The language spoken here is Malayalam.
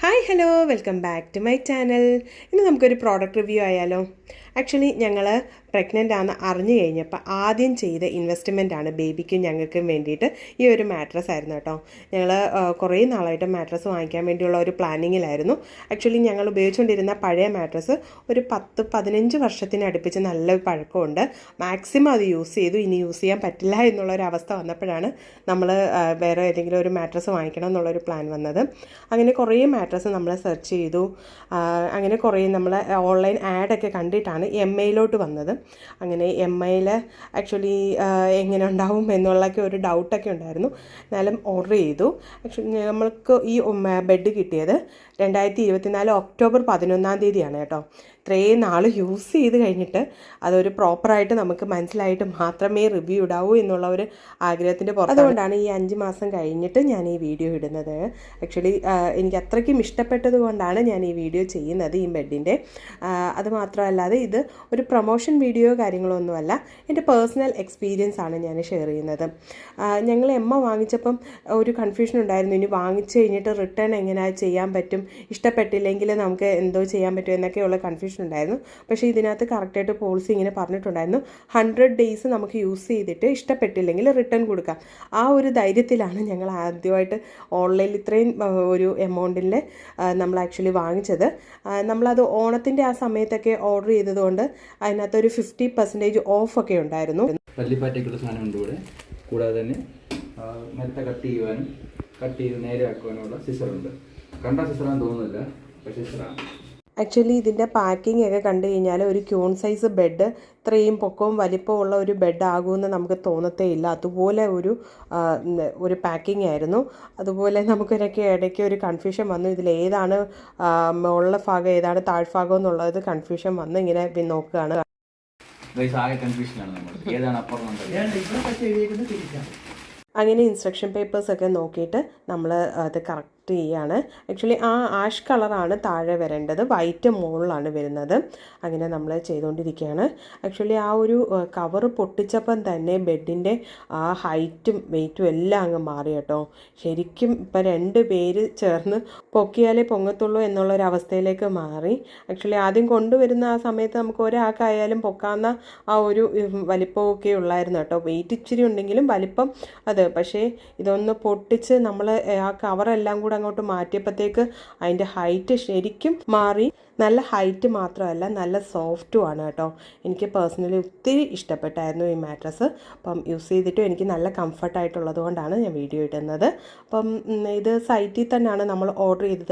Hi hello welcome back to my channel ഇന്ന് നമുക്കൊരു പ്രോഡക്റ്റ് റിവ്യൂ ആയാലോ. ആക്ച്വലി ഞങ്ങൾ പ്രഗ്നന്റ് ആണെന്ന് അറിഞ്ഞു കഴിഞ്ഞപ്പോൾ ആദ്യം ചെയ്ത ഇൻവെസ്റ്റ്മെന്റ് ആണ് ബേബിക്കും ഞങ്ങൾക്കും വേണ്ടിയിട്ട് ഈ ഒരു മാട്രസ് ആയിരുന്നു കേട്ടോ. ഞങ്ങൾ കുറേ നാളായിട്ട് മാട്രസ് വാങ്ങിക്കാൻ വേണ്ടിയുള്ള ഒരു പ്ലാനിങ്ങിലായിരുന്നു ആക്ച്വലി ഞങ്ങൾ ഉപയോഗിച്ചുകൊണ്ടിരുന്ന പഴയ മാട്രസ് ഒരു പത്ത് പതിനഞ്ച് വർഷത്തിന് അടുപ്പിച്ച് നല്ല പഴക്കമുണ്ട്. മാക്സിമം അത് യൂസ് ചെയ്തു. ഇനി യൂസ് ചെയ്യാൻ പറ്റില്ല എന്നുള്ള ഒരു അവസ്ഥ വന്നപ്പോഴാണ് നമ്മൾ വേറെ ഏതെങ്കിലും ഒരു മാട്രസ് വാങ്ങിക്കണം എന്നുള്ളൊരു പ്ലാൻ വന്നത്. അങ്ങനെ കുറേ മാട്രസ് നമ്മൾ സെർച്ച് ചെയ്തു. അങ്ങനെ കുറേ നമ്മൾ ഓൺലൈൻ ആഡൊക്കെ കണ്ടിട്ടാണ് എം ഐയിലോട്ട് വന്നത്. അങ്ങനെ എം ഐയിൽ ആക്ച്വലി എങ്ങനെ ഉണ്ടാവും എന്നുള്ളൊക്കെ ഒരു ഡൗട്ടൊക്കെ ഉണ്ടായിരുന്നു. എന്നാലും ഓർഡർ ചെയ്തു. ആക്ച്വലി നമ്മൾക്ക് ഈ ബെഡ് കിട്ടിയത് രണ്ടായിരത്തി ഇരുപത്തിനാല് ഒക്ടോബർ പതിനൊന്നാം തീയതിയാണ് കേട്ടോ. ഇത്രയും നാൾ യൂസ് ചെയ്ത് കഴിഞ്ഞിട്ട് അതൊരു പ്രോപ്പറായിട്ട് നമുക്ക് മനസ്സിലായിട്ട് മാത്രമേ റിവ്യൂ ഇടാവൂ എന്നുള്ള ഒരു ആഗ്രഹത്തിന്റെ പുറത്ത് അതുകൊണ്ടാണ് ഈ അഞ്ച് മാസം കഴിഞ്ഞിട്ട് ഞാൻ ഈ വീഡിയോ ഇടുന്നത്. ആക്ച്വലി എനിക്ക് അത്രയ്ക്കും ഇഷ്ടപ്പെട്ടത് കൊണ്ടാണ് ഞാൻ ഈ വീഡിയോ ചെയ്യുന്നത് ഈ ബെഡിന്റെ അത് മാത്രമല്ലാതെ ഇത് ഒരു പ്രൊമോഷൻ വീഡിയോ കാര്യങ്ങളോ ഒന്നുമല്ല എന്റെ പേഴ്സണൽ എക്സ്പീരിയൻസ് ആണ് ഞാൻ ഷെയർ ചെയ്യുന്നത്. ഞങ്ങൾ എമ്മ വാങ്ങിച്ചപ്പം ഒരു കൺഫ്യൂഷൻ ഉണ്ടായിരുന്നു. ഇനി വാങ്ങിച്ചു കഴിഞ്ഞിട്ട് റിട്ടേൺ എങ്ങനെ ചെയ്യാൻ പറ്റും? ഇഷ്ടപ്പെട്ടില്ലെങ്കിൽ നമുക്ക് എന്തോ ചെയ്യാൻ പറ്റും എന്നൊക്കെയുള്ള കൺഫ്യൂഷൻ ഉണ്ടായിരുന്നു. പക്ഷേ ഇതിനകത്ത് കറക്റ്റായിട്ട് പോളിസി ഇങ്ങനെ പറഞ്ഞിട്ടുണ്ടായിരുന്നു. ഹൺഡ്രഡ് ഡേയ്സ് നമുക്ക് യൂസ് ചെയ്തിട്ട് ഇഷ്ടപ്പെട്ടില്ലെങ്കിൽ റിട്ടേൺ കൊടുക്കാം. ആ ഒരു ധൈര്യത്തിലാണ് ഞങ്ങൾ ആദ്യമായിട്ട് ഓൺലൈനിൽ ഇത്രയും ഒരു എമൗണ്ടിൽ നമ്മൾ ആക്ച്വലി വാങ്ങിച്ചത്. നമ്മളത് ഓണത്തിന്റെ ആ സമയത്തൊക്കെ ഓർഡർ ചെയ്തതുകൊണ്ട് അതിനകത്ത് ഒരു ഫിഫ്റ്റി പെർസെന്റേജ് ഓഫൊക്കെ ഉണ്ടായിരുന്നു. പല്ലിപ്പാറ്റയ്ക്കുള്ള സാധനമുണ്ട് ഇവിടെ. കൂടാതെ തന്നെ മെത്ത കട്ട് ചെയ്യുവാനും കട്ട് ചെയ്ത് നേരെ ആക്കുവാനുമുള്ള സിസറുണ്ട് കണ്ട സിസറാന്ന് തോന്നുന്നില്ല പക്ഷേ സിസറാണ് ആക്ച്വലി ഇതിന്റെ പാക്കിംഗ് ഒക്കെ കണ്ടു കഴിഞ്ഞാൽ ഒരു ക്യൂൺ സൈസ് ബെഡ് ഇത്രയും പൊക്കവും വലിപ്പവും ഉള്ള ഒരു ബെഡ് ആകുമെന്ന് നമുക്ക് തോന്നത്തേ ഇല്ല അതുപോലെ ഒരു ഒരു പാക്കിംഗ് ആയിരുന്നു. അതുപോലെ നമുക്കൊരൊക്കെ ഇടയ്ക്ക് ഒരു കൺഫ്യൂഷൻ വന്നു. ഇതിൽ ഏതാണ് മുകളിലെ ഭാഗം ഏതാണ് താഴ്ഭാഗം എന്നുള്ളത് കൺഫ്യൂഷൻ വന്ന് ഇങ്ങനെ നോക്കുകയാണ്. ഗൈസ് കൺഫ്യൂഷനാണ് നമ്മൾ ഏതാണ് അപ്പുറം അങ്ങനെ ഇൻസ്ട്രക്ഷൻ പേപ്പേഴ്സ് ഒക്കെ നോക്കിയിട്ട് നമ്മൾ അത് കറക്റ്റ് ചെയ്യാണ്. ആക്ച്വലി ആ ആഷ് കളറാണ് താഴെ വരേണ്ടത്. വൈറ്റ് മുകളിലാണ് വരുന്നത്. അങ്ങനെ നമ്മൾ ചെയ്തുകൊണ്ടിരിക്കുകയാണ് ആക്ച്വലി ആ ഒരു കവർ പൊട്ടിച്ചപ്പം തന്നെ ബെഡിന്റെ ആ ഹൈറ്റും വെയിറ്റും എല്ലാം അങ്ങ് മാറി കേട്ടോ. ശരിക്കും ഇപ്പം രണ്ട് പേര് ചേർന്ന് പൊക്കിയാലേ പൊങ്ങത്തുള്ളൂ എന്നുള്ളൊരവസ്ഥയിലേക്ക് മാറി. ആക്ച്വലി ആദ്യം കൊണ്ടുവരുന്ന ആ സമയത്ത് നമുക്ക് ഒരാൾക്കായാലും പൊക്കാവുന്ന ആ ഒരു വലിപ്പമൊക്കെ ഉള്ളായിരുന്നു കേട്ടോ. വെയിറ്റ് ഇച്ചിരി ഉണ്ടെങ്കിലും വലിപ്പം അത്. പക്ഷേ ഇതൊന്ന് പൊട്ടിച്ച് നമ്മൾ ആ കവറെല്ലാം കൂടെ അങ്ങോട്ട് മാറ്റിയപ്പോഴത്തേക്ക് അതിന്റെ ഹൈറ്റ് ശരിക്കും മാറി. നല്ല ഹൈറ്റ് മാത്രമല്ല നല്ല സോഫ്റ്റും ആണ് കേട്ടോ. എനിക്ക് പേഴ്സണലി ഒത്തിരി ഇഷ്ടപ്പെട്ടായിരുന്നു ഈ മാട്രസ് അപ്പം യൂസ് ചെയ്തിട്ടും എനിക്ക് നല്ല കംഫർട്ടായിട്ടുള്ളത് കൊണ്ടാണ് ഞാൻ വീഡിയോ ഇടുന്നത്. അപ്പം ഇത് സൈറ്റിൽ തന്നെയാണ് നമ്മൾ ഓർഡർ ചെയ്തത്.